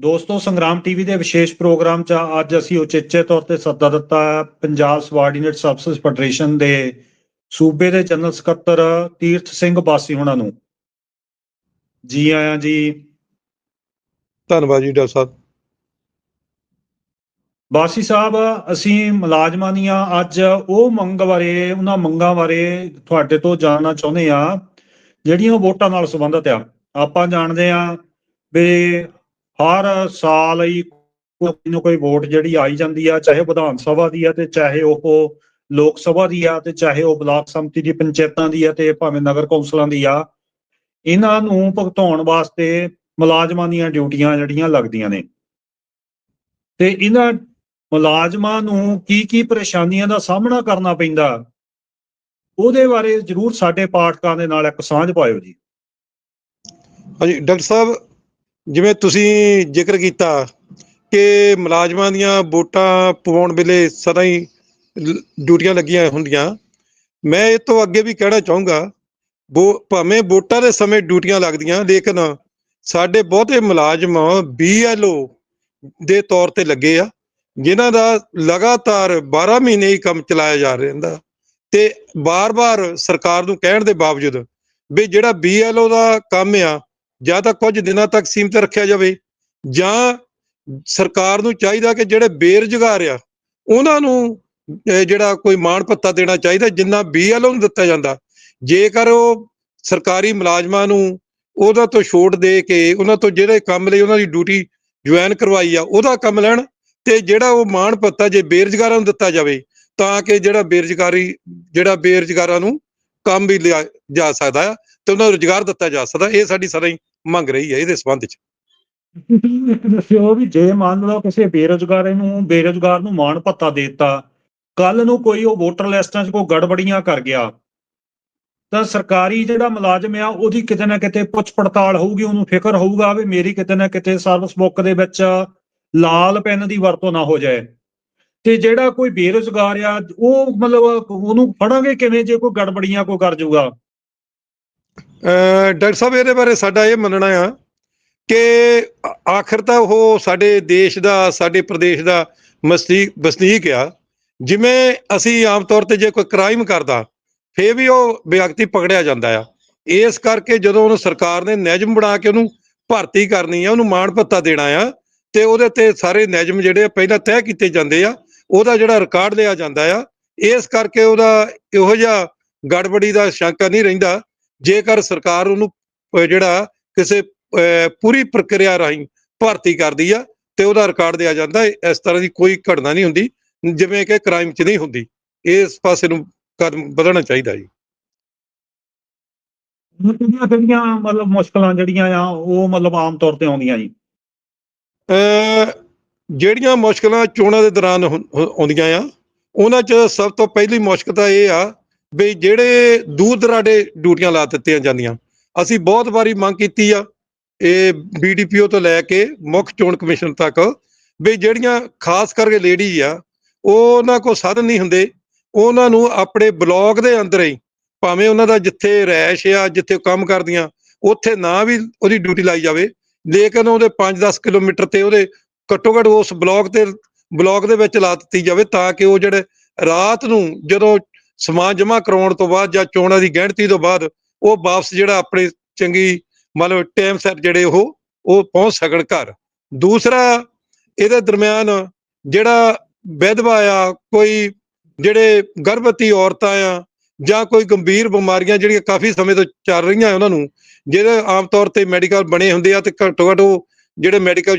ਦੋਸਤੋ ਸੰਗਰਾਮ ਟੀਵੀ ਦੇ ਵਿਸ਼ੇਸ਼ ਪ੍ਰੋਗਰਾਮ 'ਚ ਅੱਜ ਅਸੀਂ ਉਚੇਚੇ ਤੌਰ ਤੇ ਸੱਦਾ ਦਿੱਤਾ ਪੰਜਾਬ ਸਬਾਰਡੀਨੇਟ ਸਰਵਿਸਿਜ਼ ਫੈਡਰੇਸ਼ਨ ਦੇ ਸੂਬੇ ਦੇ ਜਨਰਲ ਸਕੱਤਰ ਤੀਰਥ ਸਿੰਘ ਬਾਸੀ ਹੁਣਾਂ ਨੂੰ। ਜੀ ਆਇਆਂ ਜੀ। ਧੰਨਵਾਦ ਜੀ ਡਾਕਟਰ ਸਾਹਿਬ। ਬਾਸੀ ਸਾਹਿਬ ਅਸੀਂ ਮੁਲਾਜ਼ਮਾਂ ਦੀਆਂ ਅੱਜ ਉਹ ਮੰਗ ਬਾਰੇ ਉਹਨਾਂ ਮੰਗਾਂ ਬਾਰੇ ਤੁਹਾਡੇ ਤੋਂ ਜਾਣਨਾ ਚਾਹੁੰਦੇ ਆ ਜਿਹੜੀਆਂ ਵੋਟਾਂ ਨਾਲ ਸੰਬੰਧਿਤ ਆ। ਆਪਾਂ ਜਾਣਦੇ ਆ ਵੀ ਹਰ ਸਾਲ ਹੀ ਕੋਈ ਨਾ ਕੋਈ ਵੋਟ ਜਿਹੜੀ ਆਈ ਜਾਂਦੀ ਆ, ਚਾਹੇ ਵਿਧਾਨ ਸਭਾ ਦੀ ਆ ਤੇ ਚਾਹੇ ਉਹ ਲੋਕ ਸਭਾ ਦੀ ਆ ਤੇ ਚਾਹੇ ਉਹ ਬਲਾਕ ਸੰਮਤੀ ਦੀ, ਪੰਚਾਇਤਾਂ ਦੀ ਆ ਤੇ ਭਾਵੇਂ ਨਗਰ ਕੌਂਸਲਾਂ ਦੀ ਆ, ਇਹਨਾਂ ਨੂੰ ਭੁਗਤਾਉਣ ਵਾਸਤੇ ਮੁਲਾਜ਼ਮਾਂ ਦੀਆਂ ਡਿਊਟੀਆਂ ਜਿਹੜੀਆਂ ਲੱਗਦੀਆਂ ਨੇ। ਤੇ ਇਹਨਾਂ ਮੁਲਾਜ਼ਮਾਂ ਨੂੰ ਕੀ ਕੀ ਪਰੇਸ਼ਾਨੀਆਂ ਦਾ ਸਾਹਮਣਾ ਕਰਨਾ ਪੈਂਦਾ, ਉਹਦੇ ਬਾਰੇ ਜਰੂਰ ਸਾਡੇ ਪਾਠਕਾਂ ਦੇ ਨਾਲ ਇੱਕ ਸਾਂਝ ਪਾਇਓ ਜੀ। ਹਾਂਜੀ, ਡਾਕਟਰ ਸਾਹਿਬ ਜਿਵੇਂ ਤੁਸੀਂ ਜ਼ਿਕਰ ਕੀਤਾ ਕਿ ਮੁਲਾਜ਼ਮਾਂ ਦੀਆਂ ਵੋਟਾਂ ਪਵਾਉਣ ਵੇਲੇ ਸਦਾ ਹੀ ਡਿਊਟੀਆਂ ਲੱਗੀਆਂ ਹੁੰਦੀਆਂ। ਮੈਂ ਇਹ ਤੋਂ ਅੱਗੇ ਵੀ ਕਹਿਣਾ ਚਾਹੂੰਗਾ, ਵੋ, ਭਾਵੇਂ ਵੋਟਾਂ ਦੇ ਸਮੇਂ ਡਿਊਟੀਆਂ ਲੱਗਦੀਆਂ, ਲੇਕਿਨ ਸਾਡੇ ਬਹੁਤੇ ਮੁਲਾਜ਼ਮ ਬੀਐਲਓ ਦੇ ਤੌਰ ਤੇ ਲੱਗੇ ਆ, ਜਿਨ੍ਹਾਂ ਦਾ ਲਗਾਤਾਰ 12 ਮਹੀਨੇ ਹੀ ਕੰਮ ਚਲਾਇਆ ਜਾ ਰਿਹਾ ਤੇ ਬਾਰ-ਬਾਰ ਸਰਕਾਰ ਨੂੰ ਕਹਿਣ ਦੇ ਬਾਵਜੂਦ ਵੀ ਜਿਹੜਾ ਬੀਐਲਓ ਦਾ ਕੰਮ ਆ ਜਾਂ ਤਾਂ ਕੁਝ ਦਿਨਾਂ ਤੱਕ ਸੀਮਿਤ ਰੱਖਿਆ ਜਾਵੇ, ਜਾਂ ਸਰਕਾਰ ਨੂੰ ਚਾਹੀਦਾ ਕਿ ਜਿਹੜੇ ਬੇਰੁਜ਼ਗਾਰ ਆ, ਉਹਨਾਂ ਨੂੰ ਜਿਹੜਾ ਕੋਈ ਮਾਣ ਪੱਤਾ ਦੇਣਾ ਚਾਹੀਦਾ, ਜਿੰਨਾ ਬੀਐਲਓ ਨੂੰ ਦਿੱਤਾ ਜਾਂਦਾ। ਜੇਕਰ ਉਹ ਸਰਕਾਰੀ ਮੁਲਾਜ਼ਮਾਂ ਨੂੰ ਉਹਦਾ ਤੋਂ ਛੋਟ ਦੇ ਕੇ, ਉਹਨਾਂ ਤੋਂ ਜਿਹੜੇ ਕੰਮ ਲਈ ਉਹਨਾਂ ਦੀ ਡਿਊਟੀ ਜੁਆਇਨ ਕਰਵਾਈ ਆ, ਉਹਦਾ ਕੰਮ ਲੈਣ ਤੇ ਜਿਹੜਾ ਉਹ ਮਾਣ ਪੱਤਾ ਜੇ ਬੇਰੁਜ਼ਗਾਰਾਂ ਨੂੰ ਦਿੱਤਾ ਜਾਵੇ, ਤਾਂ ਕਿ ਜਿਹੜਾ ਬੇਰੁਜ਼ਗਾਰੀ, ਜਿਹੜਾ ਬੇਰੁਜ਼ਗਾਰਾਂ ਨੂੰ ਕੰਮ ਵੀ ਲਿਆ ਜਾ ਸਕਦਾ ਆ ਤੇ ਉਹਨਾਂ ਨੂੰ ਰੁਜ਼ਗਾਰ ਦਿੱਤਾ ਜਾ ਸਕਦਾ, ਇਹ ਸਾਡੀ ਸਾਰਾ ਹੀ ਮੰਗ ਰਹੀ ਹੈ ਇਹਦੇ ਸੰਬੰਧ ਚ। ਇੱਕ ਦੱਸਿਓ ਵੀ ਜੇ ਮੰਨ ਲਓ ਕਿਸੇ ਬੇਰੁਜ਼ਗਾਰ ਨੂੰ ਬੇਰੁਜ਼ਗਾਰ ਨੂੰ ਮਾਣ ਭੱਤਾ ਦੇ ਦਿੱਤਾ ਕੱਲ ਨੂੰ ਕੋਈ ਉਹ ਵੋਟਰ ਲਿਸਟਾਂ 'ਚ ਕੋਈ ਗੜਬੜੀਆਂ ਕਰ ਗਿਆ, ਤਾਂ ਸਰਕਾਰੀ ਜਿਹੜਾ ਮੁਲਾਜ਼ਮ ਆ, ਉਹਦੀ ਕਿਤੇ ਨਾ ਕਿਤੇ ਪੁੱਛ ਪੜਤਾਲ ਹੋਊਗੀ, ਉਹਨੂੰ ਫਿਕਰ ਹੋਊਗਾ ਵੀ ਮੇਰੀ ਕਿਤੇ ਨਾ ਕਿਤੇ ਸਰਵਿਸ ਬੁੱਕ ਦੇ ਵਿੱਚ ਲਾਲ ਪੈਨ ਦੀ ਵਰਤੋਂ ਨਾ ਹੋ ਜਾਏ। ਤੇ ਜਿਹੜਾ ਕੋਈ ਬੇਰੁਜ਼ਗਾਰ ਆ, ਉਹ ਮਤਲਬ ਉਹਨੂੰ ਫੜਾਂਗੇ ਕਿਵੇਂ ਜੇ ਕੋਈ ਗੜਬੜੀਆਂ ਕੋਈ ਕਰ ਜਾਊਗਾ? ਡਾਕਟਰ ਸਾਹਿਬ, ਇਹਦੇ ਬਾਰੇ ਸਾਡਾ ਇਹ ਮੰਨਣਾ ਆ ਕਿ ਆ- ਆਖਰ ਤਾਂ ਉਹ ਸਾਡੇ ਦੇਸ਼ ਦਾ, ਸਾਡੇ ਪ੍ਰਦੇਸ਼ ਦਾ ਮਸਤੀ, ਵਸਨੀਕ ਆ। ਜਿਵੇਂ ਅਸੀਂ ਆਮ ਤੌਰ ਤੇ ਜੇ ਕੋਈ ਕ੍ਰਾਈਮ ਕਰਦਾ, ਫੇਰ ਵੀ ਉਹ ਵਿਅਕਤੀ ਪਕੜਿਆ ਜਾਂਦਾ ਆ। ਇਸ ਕਰਕੇ ਜਦੋਂ ਉਹਨੂੰ ਸਰਕਾਰ ਨੇ ਨਿਯਮ ਬਣਾ ਕੇ ਉਹਨੂੰ ਭਰਤੀ ਕਰਨੀ ਆ, ਉਹਨੂੰ ਮਾਣ ਪੱਤਾ ਦੇਣਾ ਆ, ਤੇ ਉਹਦੇ ਤੇ ਸਾਰੇ ਨਿਯਮ ਜਿਹੜੇ ਆ ਪਹਿਲਾਂ ਤੈਅ ਕੀਤੇ ਜਾਂਦੇ ਆ। ਉਹਦਾ ਜਿਹੜਾ ਰਿਕਾਰਡ ਲਿਆ ਜਾਂਦਾ ਆ ਇਸ ਕਰਕੇ ਉਹਦਾ ਇਹੋ ਜਿਹਾ ਗੜਬੜੀ ਦਾ ਸ਼ੰਕਾ ਨਹੀਂ ਰਹਿੰਦਾ। ਜੇਕਰ ਸਰਕਾਰ ਉਹਨੂੰ ਜਿਹੜਾ ਕਿਸੇ ਪੂਰੀ ਪ੍ਰਕਿਰਿਆ ਰਾਹੀਂ ਭਰਤੀ ਕਰਦੀ ਆ ਤੇ ਉਹਦਾ ਰਿਕਾਰਡ ਦਿਆ ਜਾਂਦਾ। ਇਸ ਤਰ੍ਹਾਂ ਦੀ ਕੋਈ ਘਟਨਾ ਨਹੀਂ ਹੁੰਦੀ ਜਿਵੇਂ ਕਿ ਕ੍ਰਾਈਮ 'ਚ ਨਹੀਂ ਹੁੰਦੀ। ਇਸ ਪਾਸੇ ਨੂੰ ਕਦਮ ਵਧਣਾ ਚਾਹੀਦਾ ਜੀ। ਕਿਹੜੀਆਂ ਕਿਹੜੀਆਂ ਮਤਲਬ ਮੁਸ਼ਕਲਾਂ ਜਿਹੜੀਆਂ ਆ ਉਹ ਮਤਲਬ ਆਮ ਤੌਰ ਤੇ ਆਉਂਦੀਆਂ ਜੀ? ਅਹ ਜਿਹੜੀਆਂ ਮੁਸ਼ਕਲਾਂ ਚੋਣਾਂ ਦੇ ਦੌਰਾਨ ਆਉਂਦੀਆਂ ਆ, ਉਹਨਾਂ 'ਚ ਸਭ ਤੋਂ ਪਹਿਲੀ ਮੁਸ਼ਕਲ ਤਾਂ ਇਹ ਆ ਵੀ ਜਿਹੜੇ ਦੂਰ ਦਰਾਡੇ ਡਿਊਟੀਆਂ ਲਾ ਦਿੱਤੀਆਂ ਜਾਂਦੀਆਂ। ਅਸੀਂ ਬਹੁਤ ਵਾਰੀ ਮੰਗ ਕੀਤੀ ਆ, ਇਹ ਬੀਡੀਪੀਓ ਤੋਂ ਲੈ ਕੇ ਮੁੱਖ ਚੋਣ ਕਮਿਸ਼ਨ ਤੱਕ ਵੀ ਜਿਹੜੀਆਂ ਖਾਸ ਕਰਕੇ ਲੇਡੀ ਆ ਉਹਨਾਂ ਕੋ ਸਾਧਨ ਨਹੀਂ ਹੁੰਦੇ। ਉਹਨਾਂ ਨੂੰ ਆਪਣੇ ਬਲੌਗ ਦੇ ਅੰਦਰ ਹੀ, ਭਾਵੇਂ ਉਹਨਾਂ ਦਾ ਜਿੱਥੇ ਰੈਸ਼ ਆ, ਜਿੱਥੇ ਕੰਮ ਕਰਦੀਆਂ, ਉੱਥੇ ਨਾ ਵੀ ਉਹਦੀ ਡਿਊਟੀ ਲਾਈ ਜਾਵੇ, ਲੇਕਿਨ ਉਹਦੇ 5-10 ਕਿਲੋਮੀਟਰ ਤੇ ਉਹਦੇ ਘੱਟੋ ਘੱਟ ਉਸ ਬਲਾਕ ਤੇ, ਬਲਾਕ ਦੇ ਵਿੱਚ ਲਾ ਦਿੱਤੀ ਜਾਵੇ ਤਾਂ ਕਿ ਉਹ ਜਿਹੜੇ ਰਾਤ ਨੂੰ ਜਦੋਂ ਸਮਾਨ ਜਮ੍ਹਾਂ ਕਰਾਉਣ ਤੋਂ ਬਾਅਦ ਜਾਂ ਚੋਣਾਂ ਦੀ ਗਿਣਤੀ ਤੋਂ ਬਾਅਦ ਉਹ ਵਾਪਸ ਜਿਹੜਾ ਆਪਣੇ ਚੰਗੀ ਮਤਲਬ ਟਾਈਮ ਸਿਰ ਜਿਹੜੇ ਉਹ ਉਹ ਪਹੁੰਚ ਸਕਣ ਘਰ। ਦੂਸਰਾ, ਇਹਦੇ ਦਰਮਿਆਨ ਜਿਹੜਾ ਵਿਧਵਾ ਆ, ਕੋਈ ਜਿਹੜੇ ਗਰਭਵਤੀ ਔਰਤਾਂ ਆ ਜਾਂ ਕੋਈ ਗੰਭੀਰ ਬਿਮਾਰੀਆਂ ਜਿਹੜੀਆਂ ਕਾਫੀ ਸਮੇਂ ਤੋਂ ਚੱਲ ਰਹੀਆਂ ਉਹਨਾਂ ਨੂੰ ਜਿਹੜੇ ਆਮ ਤੌਰ ਤੇ ਮੈਡੀਕਲ ਬਣੇ ਹੁੰਦੇ ਆ ਤੇ ਘੱਟੋ ਘੱਟ ਉਹ ਜਿਹੜੇ ਮੈਡੀਕਲ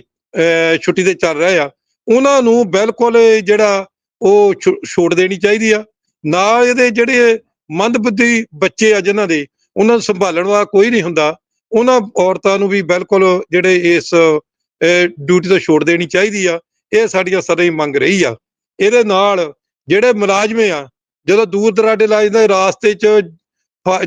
ਛੁੱਟੀ ਤੇ ਚੱਲ ਰਹੇ ਆ। ਉਹਨਾਂ ਨੂੰ ਬਿਲਕੁਲ ਜਿਹੜਾ ਉਹ ਛੁ- ਛੋਟ ਦੇਣੀ ਚਾਹੀਦੀ ਆ। ਨਾਲ ਇਹਦੇ ਜਿਹੜੇ ਮੰਦਬੁੱਧੀ ਬੱਚੇ ਆ ਜਿਨ੍ਹਾਂ ਦੇ, ਉਹਨਾਂ ਨੂੰ ਸੰਭਾਲਣ ਵਾਲਾ ਕੋਈ ਨਹੀਂ ਹੁੰਦਾ। ਉਹਨਾਂ ਔਰਤਾਂ ਨੂੰ ਵੀ ਬਿਲਕੁਲ ਜਿਹੜੇ ਇਸ ਡਿਊਟੀ ਤੋਂ ਛੋੜ ਦੇਣੀ ਚਾਹੀਦੀ ਆ। ਇਹ ਸਾਡੀਆਂ ਸਦਾ ਹੀ ਮੰਗ ਰਹੀ ਆ। ਇਹਦੇ ਨਾਲ ਜਿਹੜੇ ਮੁਲਾਜ਼ਮ ਆ, ਜਦੋਂ ਦੂਰ ਦਰਾਡੇ ਲਾਜ ਦੇ ਰਾਸਤੇ 'ਚ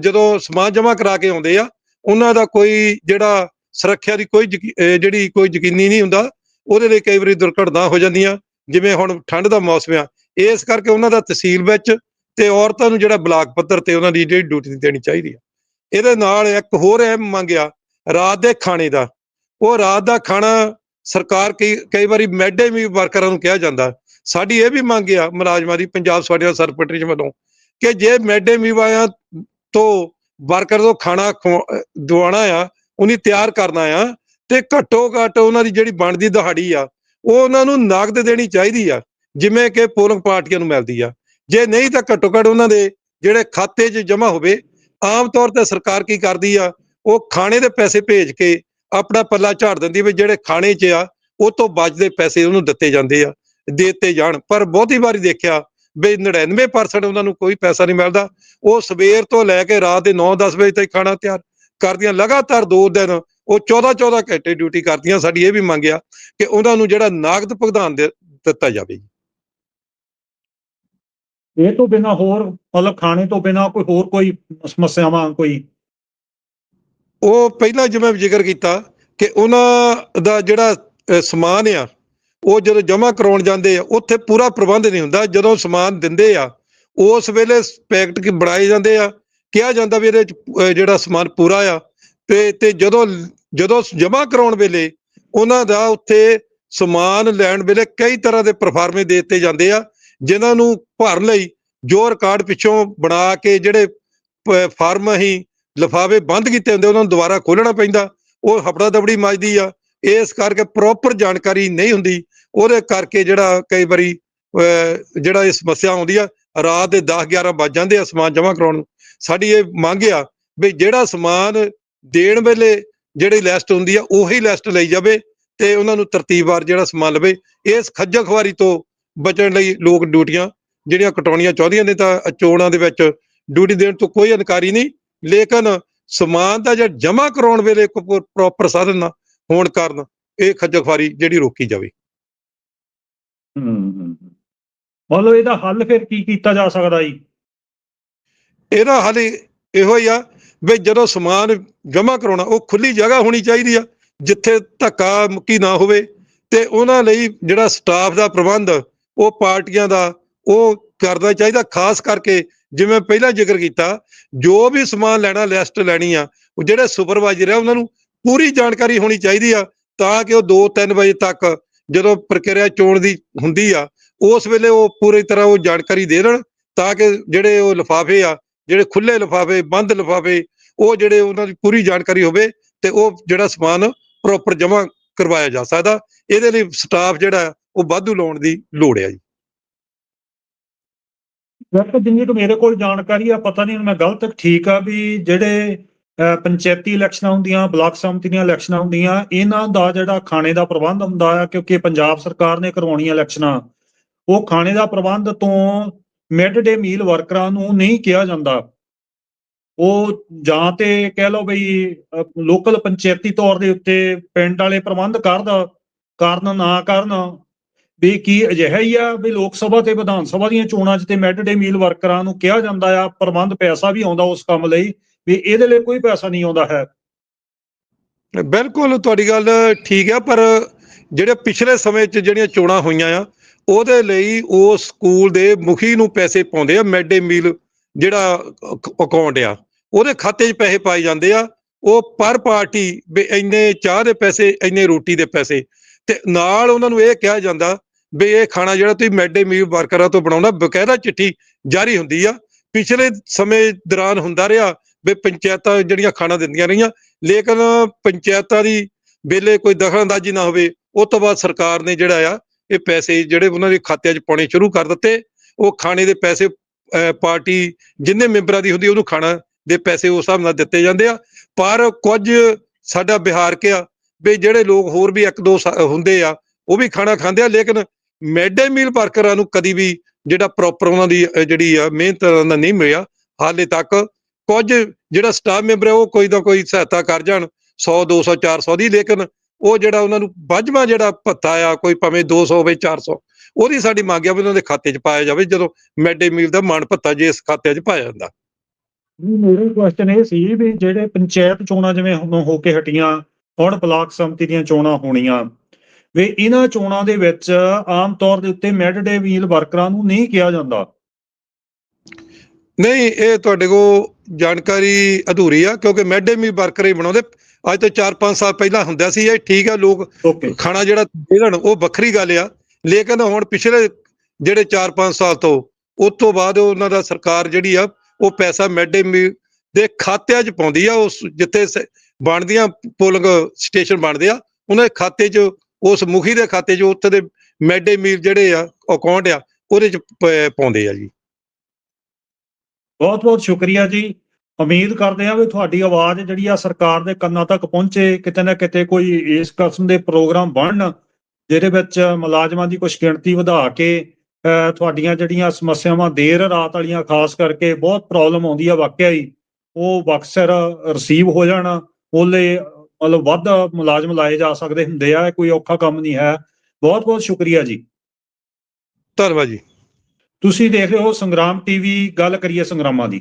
ਜਦੋਂ ਸਮਾਨ ਜਮ੍ਹਾਂ ਕਰਾ ਕੇ ਆਉਂਦੇ ਆ, ਉਹਨਾਂ ਦਾ ਕੋਈ ਜਿਹੜਾ ਸੁਰੱਖਿਆ ਦੀ ਕੋਈ ਯਕੀ- ਜਿਹੜੀ ਕੋਈ ਯਕੀਨੀ ਨਹੀਂ ਹੁੰਦਾ, ਉਹਦੇ ਲਈ ਕਈ ਵਾਰੀ ਦੁਰਘਟਨਾ ਹੋ ਜਾਂਦੀਆਂ, ਜਿਵੇਂ ਹੁਣ ਠੰਡ ਦਾ ਮੌਸਮ ਆ। ਇਸ ਕਰਕੇ ਉਹਨਾਂ ਦਾ ਤਹਿਸੀਲ ਵਿੱਚ ਤੇ ਔਰਤਾਂ ਨੂੰ ਜਿਹੜਾ ਬਲਾਕ ਪੱਧਰ ਤੇ ਉਹਨਾਂ ਦੀ ਜਿਹੜੀ ਡਿਊਟੀ ਦੇਣੀ ਚਾਹੀਦੀ ਆ। ਇਹਦੇ ਨਾਲ ਇੱਕ ਹੋਰ ਅਹਿਮ ਮੰਗਿਆ ਰਾਤ ਦੇ ਖਾਣੇ ਦਾ। ਉਹ ਰਾਤ ਦਾ ਖਾਣਾ ਸਰਕਾਰ ਕਈ ਕਈ ਵਾਰੀ ਮੈਡੇ ਵੀ ਵਰਕਰਾਂ ਨੂੰ ਕਿਹਾ ਜਾਂਦਾ। ਸਾਡੀ ਇਹ ਵੀ ਮੰਗ ਆ, ਮੁਲਾਜ਼ਮਾਂ ਦੀ, ਪੰਜਾਬ ਸਵਾਡੀਆ ਸਰਪਟਰੀ ਵੱਲੋਂ, ਕਿ ਜੇ ਮੈਡੇ ਮੀਵਾਇਆ ਤੋਂ ਵਰਕਰ ਤੋਂ ਖਾਣਾ ਖਵਾ- ਦਵਾਉਣਾ ਆ ਉਹਨੀ ਤਿਆਰ ਕਰਨਾ ਆ ਤੇ ਘੱਟੋ ਘੱਟ ਉਹਨਾਂ ਦੀ ਜਿਹੜੀ ਬਣਦੀ ਦਿਹਾੜੀ ਆ, ਉਹ ਉਹਨਾਂ ਨੂੰ ਨਗਦ ਦੇਣੀ ਚਾਹੀਦੀ ਆ, ਜਿਵੇਂ ਕਿ ਪੋਲਿੰਗ ਪਾਰਟੀਆਂ ਨੂੰ ਮਿਲਦੀ ਆ। ਜੇ ਨਹੀਂ ਤਾਂ ਘੱਟੋ ਘੱਟ ਉਹਨਾਂ ਦੇ ਜਿਹੜੇ ਖਾਤੇ 'ਚ ਜਮ੍ਹਾਂ ਹੋਵੇ, ਆਮ ਤੌਰ ਤੇ ਸਰਕਾਰ ਕੀ ਕਰਦੀ ਆ, ਉਹ ਖਾਣੇ ਦੇ ਪੈਸੇ ਭੇਜ ਕੇ ਆਪਣਾ ਪੱਲਾ ਝਾੜ ਦਿੰਦੀ ਵੀ ਜਿਹੜੇ ਖਾਣੇ 'ਚ ਆ, ਉਹ ਤੋਂ ਬਚਦੇ ਪੈਸੇ ਉਹਨੂੰ ਦਿੱਤੇ ਜਾਂਦੇ ਆ ਦੇ ਦਿੱਤੇ ਜਾਣ। ਪਰ ਬਹੁਤੀ ਵਾਰੀ ਦੇਖਿਆ ਵੀ 99% ਉਹਨਾਂ ਨੂੰ ਕੋਈ ਪੈਸਾ ਨਹੀਂ ਮਿਲਦਾ। ਉਹ ਸਵੇਰ ਤੋਂ ਲੈ ਕੇ ਰਾਤ ਦੇ 9-10 ਵਜੇ ਤੱਕ ਖਾਣਾ ਤਿਆਰ ਕਰਦੀਆਂ ਲਗਾਤਾਰ 2 ਦਿਨ ਉਹ 14-14 ਘੰਟੇ ਡਿਊਟੀ ਕਰਦੀਆਂ ਸਾਡੀ ਇਹ ਵੀ ਮੰਗਿਆ ਕਿ ਉਹਨਾਂ ਨੂੰ ਜਿਹੜਾ ਨਾਗਦ ਭੁਗਤਾਨ ਦੇ- ਦਿੱਤਾ ਜਾਵੇ। ਇਹ ਤੋਂ ਬਿਨਾ ਹੋਰ ਮਤਲਬ ਖਾਣੇ ਤੋਂ ਬਿਨਾ ਕੋਈ ਹੋਰ ਕੋਈ ਸਮੱਸਿਆਵਾਂ ਕੋਈ? ਉਹ ਪਹਿਲਾਂ ਜਿਵੇਂ ਜ਼ਿਕਰ ਕੀਤਾ ਕਿ ਉਹਨਾਂ ਦਾ ਜਿਹੜਾ ਸਮਾਨ ਆ ਉਹ ਜਦੋਂ ਜਮ੍ਹਾਂ ਕਰਾਉਣ ਜਾਂਦੇ ਆ ਉੱਥੇ ਪੂਰਾ ਪ੍ਰਬੰਧ ਨਹੀਂ ਹੁੰਦਾ। ਜਦੋਂ ਸਮਾਨ ਦਿੰਦੇ ਆ ਉਸ ਵੇਲੇ ਪੈਕਟ ਕਿ ਬਣਾਏ ਜਾਂਦੇ ਆ ਕਿਹਾ ਜਾਂਦਾ ਵੀ ਇਹਦੇ ਚ ਜਿਹੜਾ ਸਮਾਨ ਪੂਰਾ ਆ ਤੇ ਤੇ ਜਦੋਂ ਜਦੋਂ ਜਮ੍ਹਾਂ ਕਰਾਉਣ ਵੇਲੇ ਉਹਨਾਂ ਦਾ ਉੱਥੇ ਸਮਾਨ ਲੈਣ ਵੇਲੇ ਕਈ ਤਰ੍ਹਾਂ ਦੇ ਪਰਫਾਰਮੇ ਦੇ ਦਿੱਤੇ ਜਾਂਦੇ ਆ ਜਿਨ੍ਹਾਂ ਨੂੰ ਭਰਨ ਲਈ ਜੋ ਰਿਕਾਰਡ ਪਿੱਛੋਂ ਬਣਾ ਕੇ ਜਿਹੜੇ ਫਾਰਮ ਹੀ ਲਿਫਾਫੇ ਬੰਦ ਕੀਤੇ ਹੁੰਦੇ ਉਹਨਾਂ ਨੂੰ ਦੁਬਾਰਾ ਖੋਲਣਾ ਪੈਂਦਾ ਉਹ ਹਫੜਾ ਦਬੜੀ ਮੱਚਦੀ ਆ ਇਸ ਕਰਕੇ ਪ੍ਰੋਪਰ ਜਾਣਕਾਰੀ ਨਹੀਂ ਹੁੰਦੀ ਉਹਦੇ ਕਰਕੇ ਜਿਹੜਾ ਕਈ ਵਾਰੀ ਅਹ, ਜਿਹੜਾ ਇਹ ਸਮੱਸਿਆ ਆਉਂਦੀ ਆ ਰਾਤ ਦੇ 10 11 ਵੱਜ ਜਾਂਦੇ ਆ ਸਮਾਨ ਜਮ੍ਹਾਂ ਕਰਾਉਣ ਨੂੰ। ਸਾਡੀ ਇਹ ਮੰਗ ਆ ਵੀ ਜਿਹੜਾ ਸਮਾਨ ਦੇਣ ਵੇਲੇ ਜਿਹੜੀ ਲਿਸਟ ਹੁੰਦੀ ਆ ਉਹੀ ਲਿਸਟ ਲਈ ਜਾਵੇ ਤੇ ਉਹਨਾਂ ਨੂੰ ਤਰਤੀਬਵਾਰ ਜਿਹੜਾ ਸਮਾਨ ਲਵੇ। ਇਸ ਖੱਜਲ ਖਵਾਰੀ ਤੋਂ ਬਚਣ ਲਈ ਲੋਕ ਡਿਊਟੀਆਂ ਜਿਹੜੀਆਂ ਕਟਾਉਣੀਆਂ ਚਾਹੁੰਦੀਆਂ ਨੇ ਤਾਂ ਚੋਣਾਂ ਦੇ ਵਿੱਚ ਡਿਊਟੀ ਦੇਣ ਤੋਂ ਕੋਈ ਇਨਕਾਰੀ ਨਹੀਂ ਲੇਕਿਨ ਸਮਾਨ ਦਾ ਜਿਹੜਾ ਜਮ੍ਹਾਂ ਕਰਾਉਣ ਵੇਲੇ ਪ੍ਰੋਪਰ ਸਾਧਨ ਨਾ ਹੋਣ ਕਾਰਨ ਇਹ ਖੱਜਲ ਖਵਾਰੀ ਜਿਹੜੀ ਰੋਕੀ ਜਾਵੇ। ਹੂੰ, ਹੂੰ। ਮਤਲਬ ਇਹਦਾ ਹੱਲ ਫਿਰ ਕੀ ਕੀਤਾ ਜਾ ਸਕਦਾ ਜੀ? ਇਹਦਾ ਹੱਲ ਇਹੋ ਹੀ ਆ ਵੀ ਜਦੋਂ ਸਮਾਨ ਜਮ੍ਹਾਂ ਕਰਾਉਣਾ, ਉਹ ਖੁੱਲੀ ਜਗ੍ਹਾ ਹੋਣੀ ਚਾਹੀਦੀ ਆ, ਜਿੱਥੇ ਧੱਕਾ ਮੁੱਕੀ ਨਾ ਹੋਵੇ ਤੇ ਉਹਨਾਂ ਲਈ ਜਿਹੜਾ ਸਟਾਫ ਦਾ ਪ੍ਰਬੰਧ, ਉਹ ਪਾਰਟੀਆਂ ਦਾ, ਉਹ ਕਰਨਾ ਚਾਹੀਦਾ, ਖਾਸ ਕਰਕੇ ਜਿਵੇਂ ਪਹਿਲਾਂ ਜ਼ਿਕਰ ਕੀਤਾ, ਜੋ ਵੀ ਸਮਾਨ ਲੈਣਾ, ਲਿਸਟ ਲੈਣੀ ਆ, ਉਹ ਜਿਹੜੇ ਸੁਪਰਵਾਈਜ਼ਰ ਆ, ਉਹਨਾਂ ਨੂੰ ਪੂਰੀ ਜਾਣਕਾਰੀ ਹੋਣੀ ਚਾਹੀਦੀ ਆ, ਤਾਂ ਕਿ ਉਹ 2-3 ਵਜੇ ਤੱਕ ਜਦੋਂ ਪ੍ਰਕਿਰਿਆ ਚੋਣ ਦੀ ਹੁੰਦੀ ਆ, ਉਸ ਵੇਲੇ ਉਹ ਪੂਰੀ ਤਰ੍ਹਾਂ ਉਹ ਜਾਣਕਾਰੀ ਦੇ ਦੇਣ, ਤਾਂ ਕਿ ਜਿਹੜੇ ਉਹ ਲਿਫਾਫੇ ਆ ਜਿਹੜੇ ਖੁੱਲੇ ਲਿਫਾਫੇ, ਬੰਦ ਲਿਫਾਫੇ, ਉਹ ਜਿਹੜੇ ਉਹਨਾਂ ਦੀ ਪੂਰੀ ਜਾਣਕਾਰੀ ਹੋਵੇ ਤੇ ਉਹ ਜਿਹੜਾ ਸਮਾਨ ਪ੍ਰੋਪਰ ਜਮ੍ਹਾਂ ਕਰਵਾਇਆ ਜਾ ਸਕਦਾ। ਇਹਦੇ ਲਈ ਸਟਾਫ ਜਿਹੜਾ, ਉਹ ਵਾਧੂ ਲਾਉਣ ਦੀ ਲੋੜ ਹੈ ਜੀ। ਵੈਸੇ ਜਿੰਨੀ ਕੁ ਮੇਰੇ ਕੋਲ ਜਾਣਕਾਰੀ ਆ, ਪਤਾ ਨਹੀਂ ਮੈਂ ਗਲਤ ਠੀਕ ਆ ਵੀ ਜਿਹੜੇ ਪੰਚਾਇਤੀ ਇਲੈਕਸ਼ਨਾਂ ਹੁੰਦੀਆਂ, ਬਲਾਕ ਸਮਿਤੀ ਦੀਆਂ ਇਲੈਕਸ਼ਨਾਂ ਹੁੰਦੀਆਂ, ਇਹਨਾਂ ਦਾ ਜਿਹੜਾ ਖਾਣੇ ਦਾ ਪ੍ਰਬੰਧ ਹੁੰਦਾ ਆ, ਕਿਉਂਕਿ ਪੰਜਾਬ ਸਰਕਾਰ ਨੇ ਕਰਵਾਉਣੀਆਂ ਇਲੈਕਸ਼ਨਾਂ, ਉਹ ਖਾਣੇ ਦਾ ਪ੍ਰਬੰਧ ਤੋਂ ਮਿਡ ਡੇ ਮੀਲ ਵਰਕਰਾਂ ਨੂੰ ਨਹੀਂ ਕਿਹਾ ਜਾਂਦਾ। ਉਹ ਜਾਂ ਤੇ ਕਹਿ ਲਓ ਬਈ ਲੋਕਲ ਪੰਚਾਇਤੀ ਤੌਰ ਦੇ ਉੱਤੇ ਪਿੰਡ ਵਾਲੇ ਪ੍ਰਬੰਧ ਕਰਦਾ ਕਾਰਨ ਨਾ ਕਰਨ, ਵੀ ਕੀ ਅਜਿਹਾ ਹੀ ਆ ਵੀ ਲੋਕ ਸਭਾ ਤੇ ਵਿਧਾਨ ਸਭਾ ਦੀਆਂ ਚੋਣਾਂ 'ਚ ਤੇ ਮਿਡ ਡੇ ਮੀਲ ਵਰਕਰਾਂ ਨੂੰ ਕਿਹਾ ਜਾਂਦਾ ਆ, ਪ੍ਰਬੰਧ ਪੈਸਾ ਵੀ ਆਉਂਦਾ ਉਸ ਕੰਮ ਲਈ, ਵੀ ਇਹਦੇ ਲਈ ਕੋਈ ਪੈਸਾ ਨਹੀਂ ਆਉਂਦਾ ਹੈ। ਬਿਲਕੁਲ, ਤੁਹਾਡੀ ਗੱਲ ਠੀਕ ਆ, ਪਰ ਜਿਹੜੇ ਪਿਛਲੇ ਸਮੇਂ 'ਚ ਜਿਹੜੀਆਂ ਚੋਣਾਂ ਹੋਈਆਂ ਆ ਉਹਦੇ ਲਈ ਉਹ ਸਕੂਲ ਦੇ ਮੁਖੀ ਨੂੰ ਪੈਸੇ ਪਾਉਂਦੇ ਆ, ਮਿਡ ਡੇ ਮੀਲ ਜਿਹੜਾ ਅਕਾਊਂਟ ਆ। ਉਹਦੇ ਖਾਤੇ 'ਚ ਪੈਸੇ ਪਾਏ ਜਾਂਦੇ ਆ। ਉਹ ਪਰ ਪਾਰਟੀ ਵੀ ਇੰਨੇ ਚਾਹ ਦੇ ਪੈਸੇ, ਇੰਨੇ ਰੋਟੀ ਦੇ ਪੈਸੇ। ਤੇ ਨਾਲ ਉਹਨਾਂ ਨੂੰ ਇਹ ਕਿਹਾ ਜਾਂਦਾ ਵੀ ਇਹ ਖਾਣਾ ਜਿਹੜਾ ਤੁਸੀਂ ਮਿਡ ਡੇ ਮੀਲ ਵਰਕਰਾਂ ਤੋਂ ਬਣਾਉਣਾ ਬਕਾਇਦਾ ਚਿੱਠੀ ਜਾਰੀ ਹੁੰਦੀ ਆ। ਪਿਛਲੇ ਸਮੇਂ ਦੌਰਾਨ ਹੁੰਦਾ ਰਿਹਾ ਵੀ ਪੰਚਾਇਤਾਂ ਜਿਹੜੀਆਂ ਖਾਣਾ ਦਿੰਦੀਆਂ ਰਹੀਆਂ, ਲੇਕਿਨ ਪੰਚਾਇਤਾਂ ਦੀ ਵੇਲੇ ਕੋਈ ਦਖਲਅੰਦਾਜ਼ੀ ਨਾ ਹੋਵੇ ਉਸ ਤੋਂ ਬਾਅਦ ਸਰਕਾਰ ਨੇ ਜਿਹੜਾ ਆ ਇਹ ਪੈਸੇ ਜਿਹੜੇ ਉਹਨਾਂ ਦੇ ਖਾਤਿਆਂ 'ਚ ਪਾਉਣੇ ਸ਼ੁਰੂ ਕਰ ਦਿੱਤੇ, ਉਹ ਖਾਣੇ ਦੇ ਪੈਸੇ ਪਾਰਟੀ ਜਿੰਨੇ ਮੈਂਬਰਾਂ ਦੀ ਹੁੰਦੀ ਉਹਨੂੰ ਖਾਣਾ ਦੇ ਪੈਸੇ ਉਸ ਹਿਸਾਬ ਨਾਲ ਦਿੱਤੇ ਜਾਂਦੇ ਆ। ਪਰ ਕੁਝ ਸਾਡਾ ਬਿਹਾਰ ਕਿਆ ਵੀ ਜਿਹੜੇ ਲੋਕ ਹੋਰ ਵੀ ਇੱਕ ਦੋ ਸਾ- ਹੁੰਦੇ ਆ, ਉਹ ਵੀ ਖਾਣਾ ਖਾਂਦੇ ਆ, ਲੇਕਿਨ ਮਿਡ ਡੇ ਮੀਲ ਵਰਕਰਾਂ ਨੂੰ ਕਦੀ ਵੀ ਜਿਹੜਾ ਪ੍ਰੋਪਰ ਉਹਨਾਂ ਦੀ ਜਿਹੜੀ ਆ, ਮਿਹਨਤ ਦਾ ਨਹੀਂ ਮਿਲਿਆ, ਹਾਲੇ ਤੱਕ। ਕੁਝ ਜਿਹੜਾ ਸਟਾਫ ਮੈਂਬਰ ਹੈ ਉਹ ਕੋਈ ਨਾ ਕੋਈ ਸਹਾਇਤਾ ਕਰ ਜਾਣ 100 200 400 ਦੀ, ਲੇਕਿਨ ਉਹ ਜਿਹੜਾ ਉਹਨਾਂ ਨੂੰ ਵੱਜਵਾ ਜਿਹੜਾ ਭੱਤਾ ਆ ਕੋਈ ਭਾਵੇਂ 200 ਹੋਵੇ 400 ਉਹਦੀ ਸਾਡੀ ਮੰਗ ਆ ਵੀ ਉਹਨਾਂ ਦੇ ਖਾਤੇ 'ਚ ਪਾਇਆ ਜਾਵੇ ਜਦੋਂ ਮਿਡ ਮੀਲ ਦਾ ਮਾਣ ਭੱਤਾ ਜੇ ਇਸ ਖਾਤੇ 'ਚ ਪਾਇਆ ਜਾਂਦਾ। ਮੇਰੇ ਕੁਐਸਚਨ ਇਹ ਸੀ ਵੀ ਜਿਹੜੇ ਪੰਚਾਇਤ ਚੋਣਾਂ ਜਿਵੇਂ ਹੁਣ ਹੋ ਕੇ ਹਟੀਆਂ ਹੁਣ ਬਲਾਕ ਸੰਮਤੀ ਦੀਆਂ ਚੋਣਾਂ ਹੋਣੀਆਂ ਵੀ ਇਹਨਾਂ ਚੋਣਾਂ ਦੇ ਵਿੱਚ ਆਮ ਤੌਰ ਦੇ ਉੱਤੇ ਮਿਡ ਡੇ ਮੀਲ ਵਰਕਰਾਂ ਨੂੰ ਨਹੀਂ ਕਿਹਾ ਜਾਂਦਾ। ਨਹੀਂ ਇਹ ਤੁਹਾਡੇ ਕੋ ਜਾਣਕਾਰੀ ਅਧੂਰੀ ਆ ਕਿਉਂਕਿ ਮੈਡੇ ਮੀ ਵਰਕਰ ਹੀ ਬਣਾਉਂਦੇ। ਅੱਜ ਤੋਂ 4-5 ਸਾਲ ਪਹਿਲਾਂ ਹੁੰਦਾ ਸੀ ਇਹ ਠੀਕ ਆ ਲੋਕ ਖਾਣਾ ਜਿਹੜਾ ਦੇਣ ਉਹ ਵੱਖਰੀ ਗੱਲ ਆ। ਲੇਕਿਨ ਹੁਣ ਪਿਛਲੇ ਜਿਹੜੇ 4-5 ਸਾਲ ਤੋਂ ਉਸ ਤੋਂ ਬਾਅਦ ਉਹਨਾਂ ਦਾ ਸਰਕਾਰ ਜਿਹੜੀ ਆ ਉਹ ਪੈਸਾ ਮੈਡੇ ਮੀਲ ਦੇ ਖਾਤਿਆਂ 'ਚ ਪਾਉਂਦੀ ਆ। ਉਸ ਜਿੱਥੇ ਬਣਦੀਆਂ ਪੋਲਿੰਗ ਸਟੇਸ਼ਨ ਬਣਦੇ ਆ ਉਹਨਾਂ ਦੇ ਖਾਤੇ 'ਚ ਉਸ ਮੁਖੀ ਦੇ ਖਾਤੇ 'ਚ ਉੱਥੇ ਦੇ ਮੈਡੇ ਮੀਲ ਜਿਹੜੇ ਆ ਅਕਾਊਂਟ ਆ ਉਹਦੇ 'ਚ ਪਾਉਂਦੇ ਆ ਜੀ। ਬਹੁਤ ਬਹੁਤ ਸ਼ੁਕਰੀਆ ਜੀ। ਉਮੀਦ ਕਰਦੇ ਹਾਂ ਵੀ ਤੁਹਾਡੀ ਆਵਾਜ਼ ਜਿਹੜੀ ਆ ਸਰਕਾਰ ਦੇ ਕੰਨਾਂ ਤੱਕ ਪਹੁੰਚੇ, ਕਿਤੇ ਨਾ ਕਿਤੇ ਕੋਈ ਇਸ ਕਿਸਮ ਦੇ ਪ੍ਰੋਗਰਾਮ ਬਣਨ, ਜਿਹਦੇ ਵਿੱਚ ਮੁਲਾਜ਼ਮਾਂ ਦੀ ਕੁਝ ਗਿਣਤੀ ਵਧਾ ਕੇ ਤੁਹਾਡੀਆਂ ਜਿਹੜੀਆਂ ਸਮੱਸਿਆਵਾਂ ਦੇਰ ਰਾਤ ਵਾਲੀਆਂ ਖਾਸ ਕਰਕੇ ਬਹੁਤ ਪ੍ਰੋਬਲਮ ਆਉਂਦੀ ਆ ਵਾਕਿਆ ਹੀ, ਉਹ ਬਕਸਰ ਰਿਸੀਵ ਹੋ ਜਾਣ। ਉਹਲੇ ਮਤਲਬ ਵੱਧ ਮੁਲਾਜ਼ਮ ਲਾਏ ਜਾ ਸਕਦੇ ਹੁੰਦੇ ਆ ਕੋਈ ਔਖਾ ਕੰਮ ਨਹੀਂ ਹੈ। ਬਹੁਤ ਬਹੁਤ ਸ਼ੁਕਰੀਆ ਜੀ। ਧੰਨਵਾਦ ਜੀ। ਤੁਸੀਂ ਦੇਖ ਰਹੇ ਹੋ ਸੰਗਰਾਮ ਟੀਵੀ ਗੱਲ ਕਰੀਏ ਸੰਗਰਾਮਾਂ ਦੀ।